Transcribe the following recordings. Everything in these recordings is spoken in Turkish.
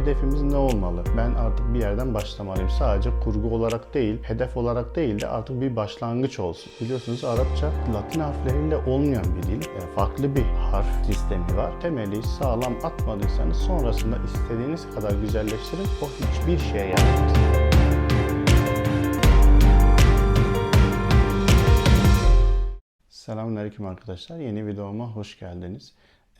Hedefimiz ne olmalı? Ben artık bir yerden başlamalıyım. Sadece kurgu olarak değil, hedef olarak değil de artık bir başlangıç olsun. Biliyorsunuz Arapça Latin harfleriyle olmayan bir dil. E, Farklı bir harf sistemi var. Temeli sağlam atmadıysanız sonrasında istediğiniz kadar güzelleştirin. O hiçbir şeye yaramaz. Selamünaleyküm arkadaşlar. Yeni videoma hoş geldiniz.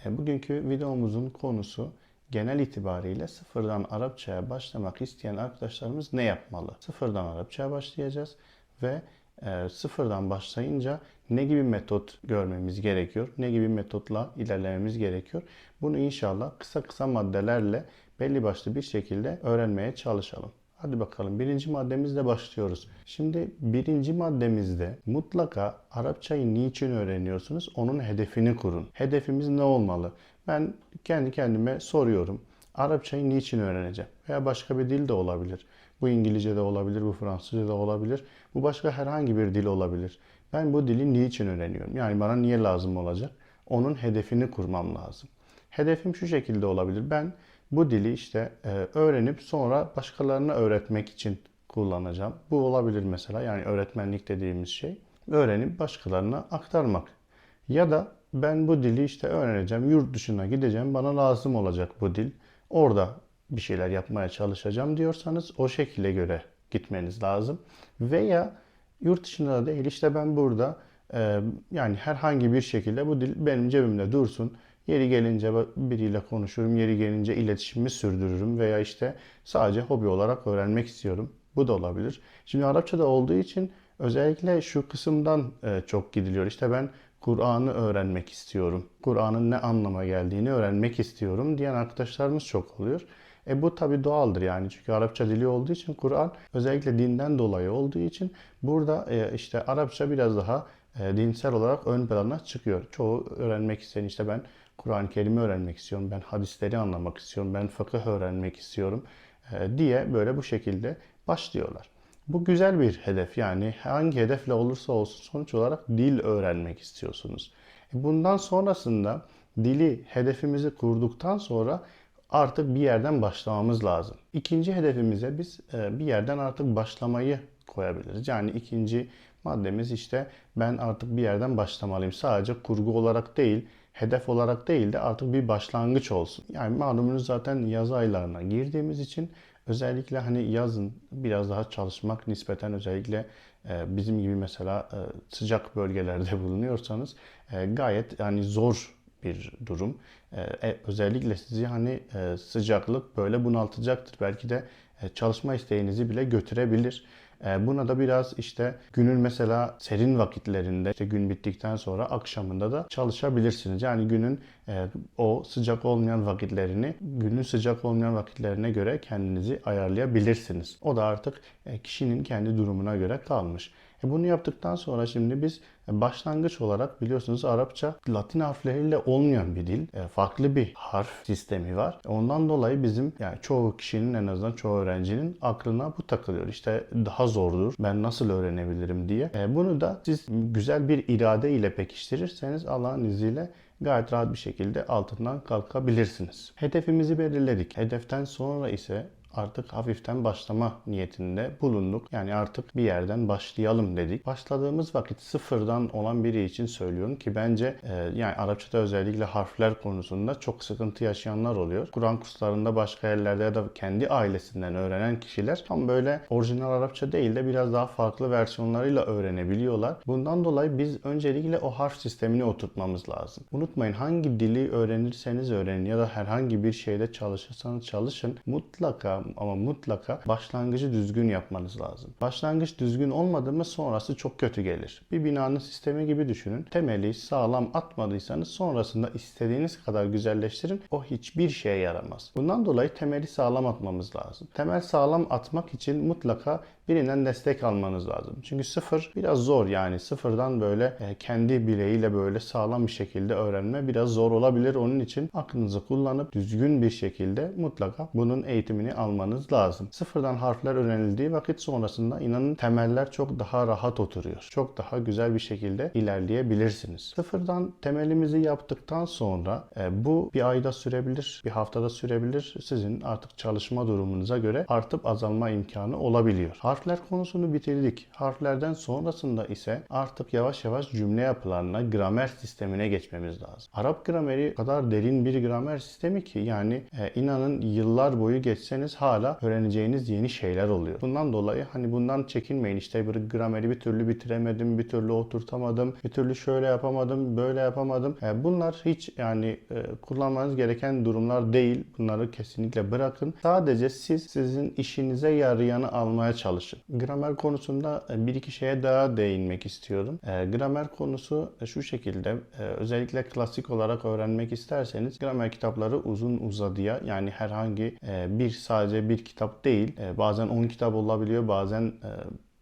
E, Bugünkü videomuzun konusu genel itibariyle sıfırdan Arapçaya başlamak isteyen arkadaşlarımız ne yapmalı? Sıfırdan Arapçaya başlayacağız ve e, sıfırdan başlayınca ne gibi metot görmemiz gerekiyor? Ne gibi metotla ilerlememiz gerekiyor? Bunu inşallah kısa kısa maddelerle belli başlı bir şekilde öğrenmeye çalışalım. Hadi bakalım birinci maddemizle başlıyoruz. Şimdi birinci maddemizde mutlaka Arapçayı niçin öğreniyorsunuz? Onun hedefini kurun. Hedefimiz ne olmalı? Ben kendi kendime soruyorum. Arapçayı niçin öğreneceğim? Veya başka bir dil de olabilir. Bu İngilizce de olabilir, bu Fransızca da olabilir. Bu başka herhangi bir dil olabilir. Ben bu dili niçin öğreniyorum? Yani bana niye lazım olacak? Onun hedefini kurmam lazım. Hedefim şu şekilde olabilir. Ben bu dili işte e, öğrenip sonra başkalarına öğretmek için kullanacağım. Bu olabilir mesela yani öğretmenlik dediğimiz şey. Öğrenip başkalarına aktarmak. Ya da ben bu dili işte öğreneceğim, yurt dışına gideceğim, bana lazım olacak bu dil. Orada bir şeyler yapmaya çalışacağım diyorsanız o şekilde göre gitmeniz lazım. Veya yurt dışında da değil işte ben burada e, yani herhangi bir şekilde bu dil benim cebimde dursun. Yeri gelince biriyle konuşurum, yeri gelince iletişimimi sürdürürüm veya işte sadece hobi olarak öğrenmek istiyorum. Bu da olabilir. Şimdi Arapçada olduğu için özellikle şu kısımdan e, çok gidiliyor. İşte ben Kur'an'ı öğrenmek istiyorum. Kur'an'ın ne anlama geldiğini öğrenmek istiyorum diyen arkadaşlarımız çok oluyor. E bu tabi doğaldır yani çünkü Arapça dili olduğu için Kur'an özellikle dinden dolayı olduğu için burada e, işte Arapça biraz daha e, dinsel olarak ön plana çıkıyor. Çoğu öğrenmek isteyen işte ben Kur'an-ı Kerim'i öğrenmek istiyorum, ben hadisleri anlamak istiyorum, ben fıkıh öğrenmek istiyorum e, diye böyle bu şekilde başlıyorlar. Bu güzel bir hedef yani hangi hedefle olursa olsun sonuç olarak dil öğrenmek istiyorsunuz. E, Bundan sonrasında dili hedefimizi kurduktan sonra artık bir yerden başlamamız lazım. İkinci hedefimize biz e, bir yerden artık başlamayı koyabiliriz. Yani ikinci maddemiz işte ben artık bir yerden başlamalıyım. Sadece kurgu olarak değil, hedef olarak değil de artık bir başlangıç olsun. Yani malumunuz zaten yaz aylarına girdiğimiz için özellikle hani yazın biraz daha çalışmak nispeten özellikle e, bizim gibi mesela e, sıcak bölgelerde bulunuyorsanız e, gayet yani zor bir durum. Özellikle sizi hani sıcaklık böyle bunaltacaktır. Belki de çalışma isteğinizi bile götürebilir. E, buna da biraz işte günün mesela serin vakitlerinde işte gün bittikten sonra akşamında da çalışabilirsiniz. Yani günün e, o sıcak olmayan vakitlerini günün sıcak olmayan vakitlerine göre kendinizi ayarlayabilirsiniz. O da artık e, kişinin kendi durumuna göre kalmış. E bunu yaptıktan sonra şimdi biz başlangıç olarak biliyorsunuz Arapça Latin harfleriyle olmayan bir dil. E, Farklı bir harf sistemi var. Ondan dolayı bizim yani çoğu kişinin en azından çoğu öğrencinin aklına bu takılıyor. İşte daha zordur. Ben nasıl öğrenebilirim diye. E, Bunu da siz güzel bir irade ile pekiştirirseniz Allah'ın izniyle gayet rahat bir şekilde altından kalkabilirsiniz. Hedefimizi belirledik. Hedeften sonra ise artık hafiften başlama niyetinde bulunduk. Yani artık bir yerden başlayalım dedik. Başladığımız vakit sıfırdan olan biri için söylüyorum ki bence e, yani Arapçada özellikle harfler konusunda çok sıkıntı yaşayanlar oluyor. Kur'an kurslarında başka yerlerde ya da kendi ailesinden öğrenen kişiler tam böyle orijinal Arapça değil de biraz daha farklı versiyonlarıyla öğrenebiliyorlar. Bundan dolayı biz öncelikle o harf sistemini oturtmamız lazım. Unutmayın hangi dili öğrenirseniz öğrenin ya da herhangi bir şeyde çalışırsanız çalışın mutlaka ama mutlaka başlangıcı düzgün yapmanız lazım. Başlangıç düzgün olmadı mı sonrası çok kötü gelir. Bir binanın sistemi gibi düşünün. Temeli sağlam atmadıysanız sonrasında istediğiniz kadar güzelleştirin. O hiçbir şeye yaramaz. Bundan dolayı temeli sağlam atmamız lazım. Temel sağlam atmak için mutlaka birinden destek almanız lazım. Çünkü sıfır biraz zor yani sıfırdan böyle e, kendi bireyiyle böyle sağlam bir şekilde öğrenme biraz zor olabilir. Onun için aklınızı kullanıp düzgün bir şekilde mutlaka bunun eğitimini almanız almanız lazım. Sıfırdan harfler öğrenildiği vakit sonrasında inanın temeller çok daha rahat oturuyor. Çok daha güzel bir şekilde ilerleyebilirsiniz. Sıfırdan temelimizi yaptıktan sonra e, bu bir ayda sürebilir, bir haftada sürebilir. Sizin artık çalışma durumunuza göre artıp azalma imkanı olabiliyor. Harfler konusunu bitirdik. Harflerden sonrasında ise artık yavaş yavaş cümle yapılarına, gramer sistemine geçmemiz lazım. Arap grameri kadar derin bir gramer sistemi ki yani e, inanın yıllar boyu geçseniz hala öğreneceğiniz yeni şeyler oluyor. Bundan dolayı hani bundan çekinmeyin işte bir grameri bir türlü bitiremedim, bir türlü oturtamadım, bir türlü şöyle yapamadım, böyle yapamadım. E, bunlar hiç yani e, kullanmanız gereken durumlar değil. Bunları kesinlikle bırakın. Sadece siz sizin işinize yarayanı almaya çalışın. Gramer konusunda e, bir iki şeye daha değinmek istiyorum. Gramer konusu şu şekilde özellikle klasik olarak öğrenmek isterseniz gramer kitapları uzun uzadıya yani herhangi bir sadece bir kitap değil e, bazen 10 kitap olabiliyor bazen e,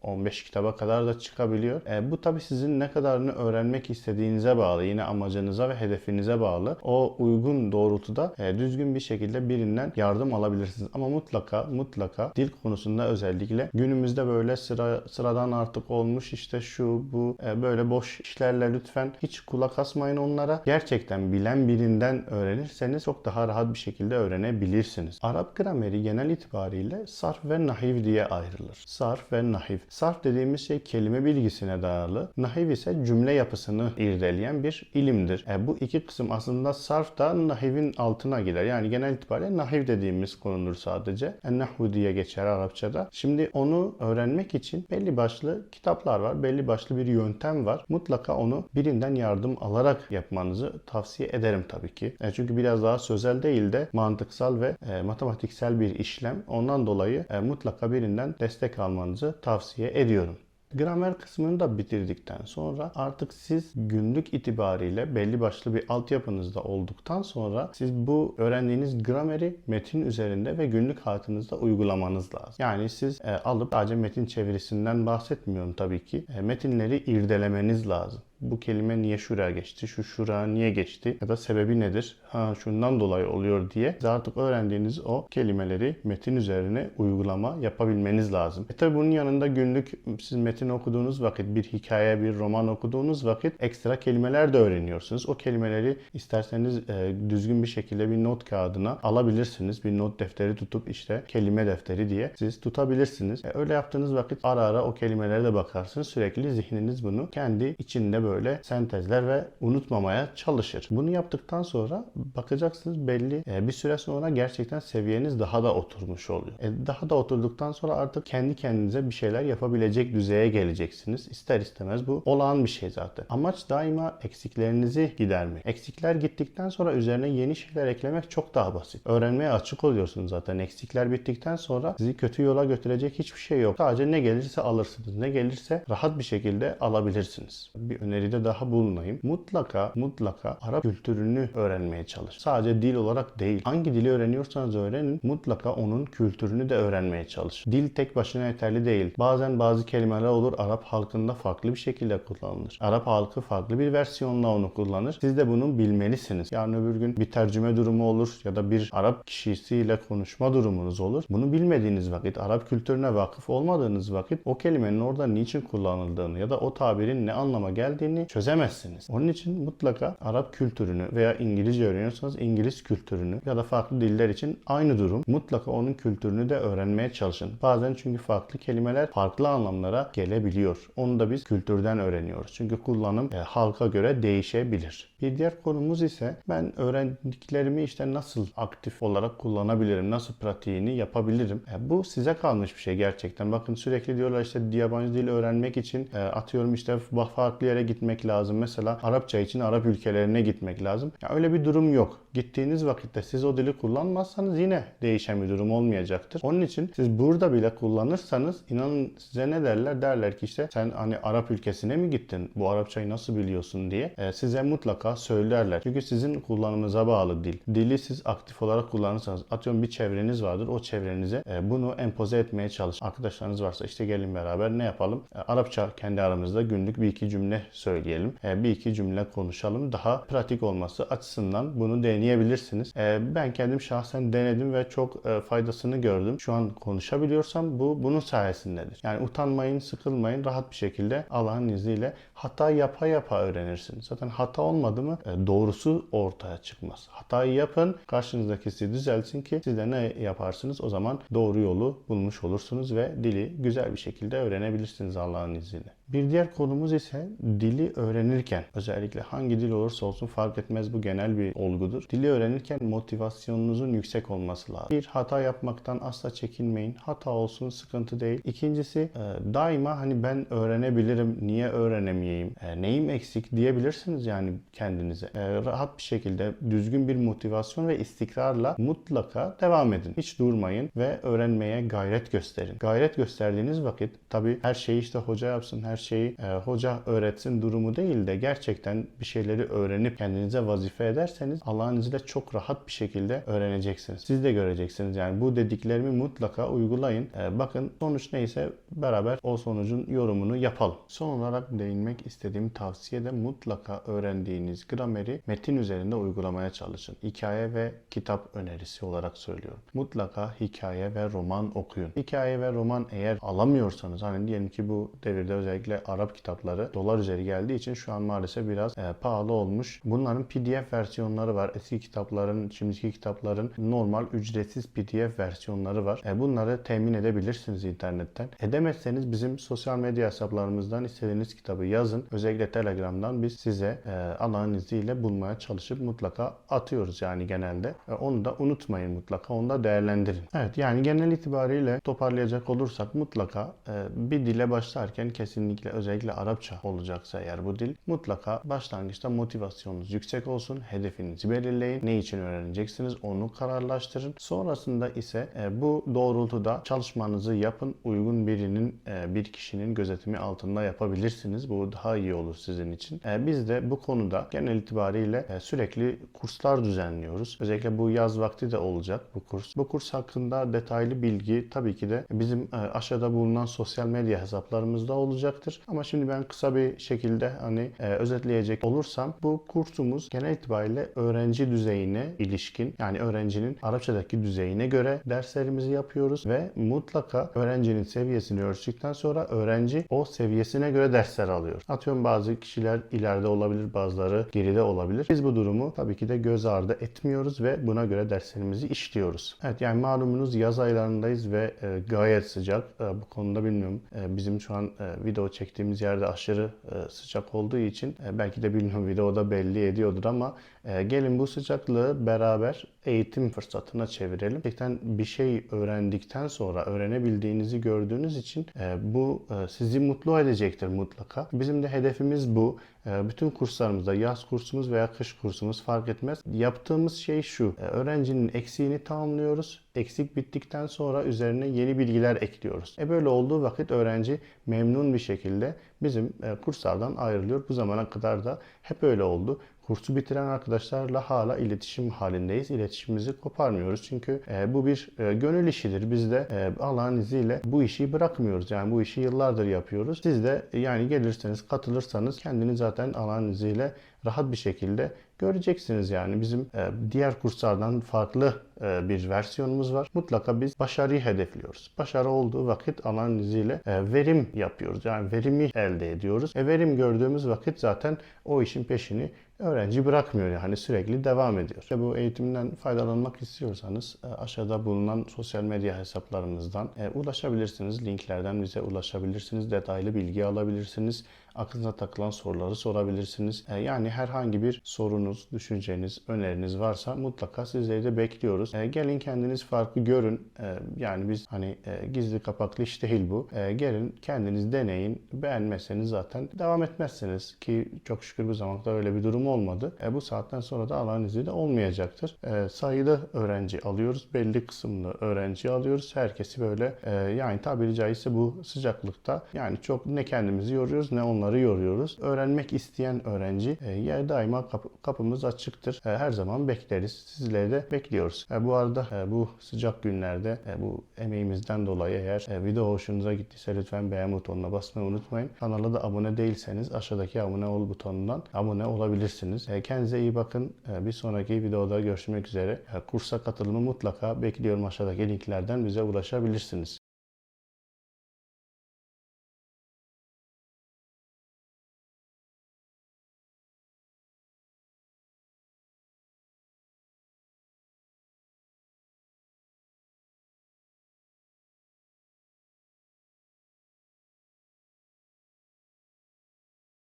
15 kitaba kadar da çıkabiliyor. E, bu tabi sizin ne kadarını öğrenmek istediğinize bağlı. Yine amacınıza ve hedefinize bağlı. O uygun doğrultuda e, düzgün bir şekilde birinden yardım alabilirsiniz. Ama mutlaka mutlaka dil konusunda özellikle günümüzde böyle sıra sıradan artık olmuş işte şu bu e, böyle boş işlerle lütfen hiç kulak asmayın onlara. Gerçekten bilen birinden öğrenirseniz çok daha rahat bir şekilde öğrenebilirsiniz. Arap grameri genel itibariyle sarf ve nahiv diye ayrılır. Sarf ve nahiv. Sarf dediğimiz şey kelime bilgisine dayalı. Nahiv ise cümle yapısını irdeleyen bir ilimdir. E, bu iki kısım aslında sarf da nahivin altına girer. Yani genel itibariyle nahiv dediğimiz konudur sadece. E, nahvu diye geçer Arapçada. Şimdi onu öğrenmek için belli başlı kitaplar var. Belli başlı bir yöntem var. Mutlaka onu birinden yardım alarak yapmanızı tavsiye ederim tabii ki. E, çünkü biraz daha sözel değil de mantıksal ve e, matematiksel bir işlem. Ondan dolayı e, mutlaka birinden destek almanızı tavsiye ediyorum. Gramer kısmını da bitirdikten sonra artık siz günlük itibariyle belli başlı bir altyapınızda olduktan sonra siz bu öğrendiğiniz grameri metin üzerinde ve günlük hayatınızda uygulamanız lazım. Yani siz e, alıp sadece metin çevirisinden bahsetmiyorum tabii ki. E, metinleri irdelemeniz lazım bu kelime niye şuraya geçti, şu şuraya niye geçti ya da sebebi nedir, ha şundan dolayı oluyor diye siz artık öğrendiğiniz o kelimeleri metin üzerine uygulama yapabilmeniz lazım. E tabi bunun yanında günlük siz metin okuduğunuz vakit, bir hikaye, bir roman okuduğunuz vakit ekstra kelimeler de öğreniyorsunuz. O kelimeleri isterseniz e, düzgün bir şekilde bir not kağıdına alabilirsiniz. Bir not defteri tutup işte kelime defteri diye siz tutabilirsiniz. E, öyle yaptığınız vakit ara ara o kelimelere de bakarsınız. Sürekli zihniniz bunu kendi içinde böyle sentezler ve unutmamaya çalışır. Bunu yaptıktan sonra bakacaksınız belli e, bir süre sonra gerçekten seviyeniz daha da oturmuş oluyor. E, daha da oturduktan sonra artık kendi kendinize bir şeyler yapabilecek düzeye geleceksiniz. İster istemez bu olağan bir şey zaten. Amaç daima eksiklerinizi gidermek. Eksikler gittikten sonra üzerine yeni şeyler eklemek çok daha basit. Öğrenmeye açık oluyorsunuz zaten. Eksikler bittikten sonra sizi kötü yola götürecek hiçbir şey yok. Sadece ne gelirse alırsınız. Ne gelirse rahat bir şekilde alabilirsiniz. Bir öneride daha bulunayım. Mutlaka mutlaka Arap kültürünü öğrenmeye çalış. Sadece dil olarak değil. Hangi dili öğreniyorsanız öğrenin. Mutlaka onun kültürünü de öğrenmeye çalış. Dil tek başına yeterli değil. Bazen bazı kelimeler olur Arap halkında farklı bir şekilde kullanılır. Arap halkı farklı bir versiyonla onu kullanır. Siz de bunu bilmelisiniz. Yarın öbür gün bir tercüme durumu olur ya da bir Arap kişisiyle konuşma durumunuz olur. Bunu bilmediğiniz vakit, Arap kültürüne vakıf olmadığınız vakit o kelimenin orada niçin kullanıldığını ya da o tabirin ne anlama geldiğini çözemezsiniz. Onun için mutlaka Arap kültürünü veya İngilizce öğreniyorsanız İngiliz kültürünü ya da farklı diller için aynı durum. Mutlaka onun kültürünü de öğrenmeye çalışın. Bazen çünkü farklı kelimeler farklı anlamlara gelebiliyor. Onu da biz kültürden öğreniyoruz. Çünkü kullanım e, halka göre değişebilir. Bir diğer konumuz ise ben öğrendiklerimi işte nasıl aktif olarak kullanabilirim, nasıl pratiğini yapabilirim. E, bu size kalmış bir şey gerçekten. Bakın sürekli diyorlar işte yabancı dil öğrenmek için e, atıyorum işte farklı yere gitmek lazım. Mesela Arapça için Arap ülkelerine gitmek lazım. Ya öyle bir durum yok. Gittiğiniz vakitte siz o dili kullanmazsanız yine değişen bir durum olmayacaktır. Onun için siz burada bile kullanırsanız inanın size ne derler? Derler ki işte sen hani Arap ülkesine mi gittin? Bu Arapçayı nasıl biliyorsun diye e, size mutlaka söylerler. Çünkü sizin kullanımınıza bağlı dil. Dili siz aktif olarak kullanırsanız atıyorum bir çevreniz vardır. O çevrenize e, bunu empoze etmeye çalış. Arkadaşlarınız varsa işte gelin beraber ne yapalım? E, Arapça kendi aramızda günlük bir iki cümle söyleyelim. E, bir iki cümle konuşalım. Daha pratik olması açısından bunu deneyebilirsiniz. E, ben kendim şahsen denedim ve çok e, faydasını gördüm. Şu an konuşabiliyorsam bu bunun sayesindedir. Yani utanmayın, sıkılmayın. Rahat bir şekilde Allah'ın izniyle hata yapa yapa öğrenirsiniz. Zaten hata olmadı mı e, doğrusu ortaya çıkmaz. Hatayı yapın, karşınızdaki sizi düzeltsin ki siz de ne yaparsınız? O zaman doğru yolu bulmuş olursunuz ve dili güzel bir şekilde öğrenebilirsiniz Allah'ın izniyle. Bir diğer konumuz ise dili öğrenirken özellikle hangi dil olursa olsun fark etmez bu genel bir olgudur. Dili öğrenirken motivasyonunuzun yüksek olması lazım. Bir hata yapmaktan asla çekinmeyin. Hata olsun sıkıntı değil. İkincisi e, daima hani ben öğrenebilirim niye öğrenemeyeyim e, neyim eksik diyebilirsiniz yani kendinize. E, rahat bir şekilde düzgün bir motivasyon ve istikrarla mutlaka devam edin. Hiç durmayın ve öğrenmeye gayret gösterin. Gayret gösterdiğiniz vakit tabi her şeyi işte hoca yapsın her şeyi e, hoca öğretsin durumu değil de gerçekten bir şeyleri öğrenip kendinize vazife ederseniz Allah'ın izniyle çok rahat bir şekilde öğreneceksiniz. Siz de göreceksiniz yani bu dediklerimi mutlaka uygulayın. E, bakın sonuç neyse beraber o sonucun yorumunu yapalım. Son olarak değinmek istediğim tavsiye de mutlaka öğrendiğiniz grameri metin üzerinde uygulamaya çalışın. Hikaye ve kitap önerisi olarak söylüyorum. Mutlaka hikaye ve roman okuyun. Hikaye ve roman eğer alamıyorsanız hani diyelim ki bu devirde özellikle Arap kitapları dolar üzeri geldiği için şu an maalesef biraz e, pahalı olmuş. Bunların PDF versiyonları var. Eski kitapların, şimdiki kitapların normal ücretsiz PDF versiyonları var. E, bunları temin edebilirsiniz internetten. Edemezseniz bizim sosyal medya hesaplarımızdan istediğiniz kitabı yazın. Özellikle Telegram'dan biz size e, Allah'ın izniyle bulmaya çalışıp mutlaka atıyoruz yani genelde. E, onu da unutmayın mutlaka. Onu da değerlendirin. Evet yani genel itibariyle toparlayacak olursak mutlaka e, bir dile başlarken kesinlikle özellikle Arapça olacaksa eğer bu dil mutlaka başlangıçta motivasyonunuz yüksek olsun. Hedefinizi belirleyin. Ne için öğreneceksiniz onu kararlaştırın. Sonrasında ise e, bu doğrultuda çalışmanızı yapın. Uygun birinin e, bir kişinin gözetimi altında yapabilirsiniz. Bu daha iyi olur sizin için. E, biz de bu konuda genel itibariyle e, sürekli kurslar düzenliyoruz. Özellikle bu yaz vakti de olacak bu kurs. Bu kurs hakkında detaylı bilgi tabii ki de bizim e, aşağıda bulunan sosyal medya hesaplarımızda olacaktır. Ama şimdi ben kısa bir şekilde hani e, özetleyecek olursam bu kursumuz genel itibariyle öğrenci düzeyine ilişkin yani öğrencinin Arapçadaki düzeyine göre derslerimizi yapıyoruz ve mutlaka öğrencinin seviyesini ölçtükten sonra öğrenci o seviyesine göre dersler alıyor. Atıyorum bazı kişiler ileride olabilir, bazıları geride olabilir. Biz bu durumu tabii ki de göz ardı etmiyoruz ve buna göre derslerimizi işliyoruz. Evet yani malumunuz yaz aylarındayız ve e, gayet sıcak. E, bu konuda bilmiyorum. E, bizim şu an e, video çektiğimiz yerde aşırı e, sıcak olduğu için e, belki de bilmiyorum videoda belli ediyordur ama e, gelin bu sıcaklığı beraber eğitim fırsatına çevirelim. Gerçekten bir şey öğrendikten sonra öğrenebildiğinizi gördüğünüz için bu sizi mutlu edecektir mutlaka. Bizim de hedefimiz bu. E, bütün kurslarımızda yaz kursumuz veya kış kursumuz fark etmez. Yaptığımız şey şu. e, Öğrencinin eksiğini tamamlıyoruz. Eksik bittikten sonra üzerine yeni bilgiler ekliyoruz. E böyle olduğu vakit öğrenci memnun bir şekilde bizim e, kurslardan ayrılıyor. Bu zamana kadar da hep öyle oldu. Kursu bitiren arkadaşlarla hala iletişim halindeyiz. İletişimimizi koparmıyoruz. Çünkü e, bu bir e, gönül işidir. Biz de e, Allah'ın izniyle bu işi bırakmıyoruz. Yani bu işi yıllardır yapıyoruz. Siz de e, yani gelirseniz, katılırsanız kendini zaten Allah'ın izniyle rahat bir şekilde göreceksiniz yani. Bizim e, diğer kurslardan farklı e, bir versiyonumuz var. Mutlaka biz başarıyı hedefliyoruz. Başarı olduğu vakit Allah'ın izniyle e, verim yapıyoruz. Yani verimi elde ediyoruz. E, verim gördüğümüz vakit zaten o işin peşini öğrenci bırakmıyor yani sürekli devam ediyor. İşte bu eğitimden faydalanmak istiyorsanız e, aşağıda bulunan sosyal medya hesaplarımızdan e, ulaşabilirsiniz. Linklerden bize ulaşabilirsiniz. Detaylı bilgi alabilirsiniz. Aklınıza takılan soruları sorabilirsiniz. E, Yani herhangi bir sorunuz, düşünceniz, öneriniz varsa mutlaka sizleri de bekliyoruz. E, Gelin kendiniz farkı görün. E, Yani biz hani gizli kapaklı iş değil bu. Gelin kendiniz deneyin. Beğenmezseniz zaten devam etmezsiniz ki çok şükür bu zamanda öyle bir durum olmadı. Bu saatten sonra da Allah'ın izniyle olmayacaktır. E, Sayılı öğrenci alıyoruz. Belli kısımlı öğrenci alıyoruz. Herkesi böyle yani tabiri caizse bu sıcaklıkta yani çok ne kendimizi yoruyoruz ne onları akşamları yoruyoruz. Öğrenmek isteyen öğrenci e, yer daima kapı- kapımız açıktır. E, Her zaman bekleriz. Sizleri de bekliyoruz. E, Bu arada bu sıcak günlerde bu emeğimizden dolayı eğer video hoşunuza gittiyse lütfen beğen butonuna basmayı unutmayın. Kanala da abone değilseniz aşağıdaki abone ol butonundan abone olabilirsiniz. Kendinize iyi bakın. Bir sonraki videoda görüşmek üzere. Kursa katılımı mutlaka bekliyorum. Aşağıdaki linklerden bize ulaşabilirsiniz.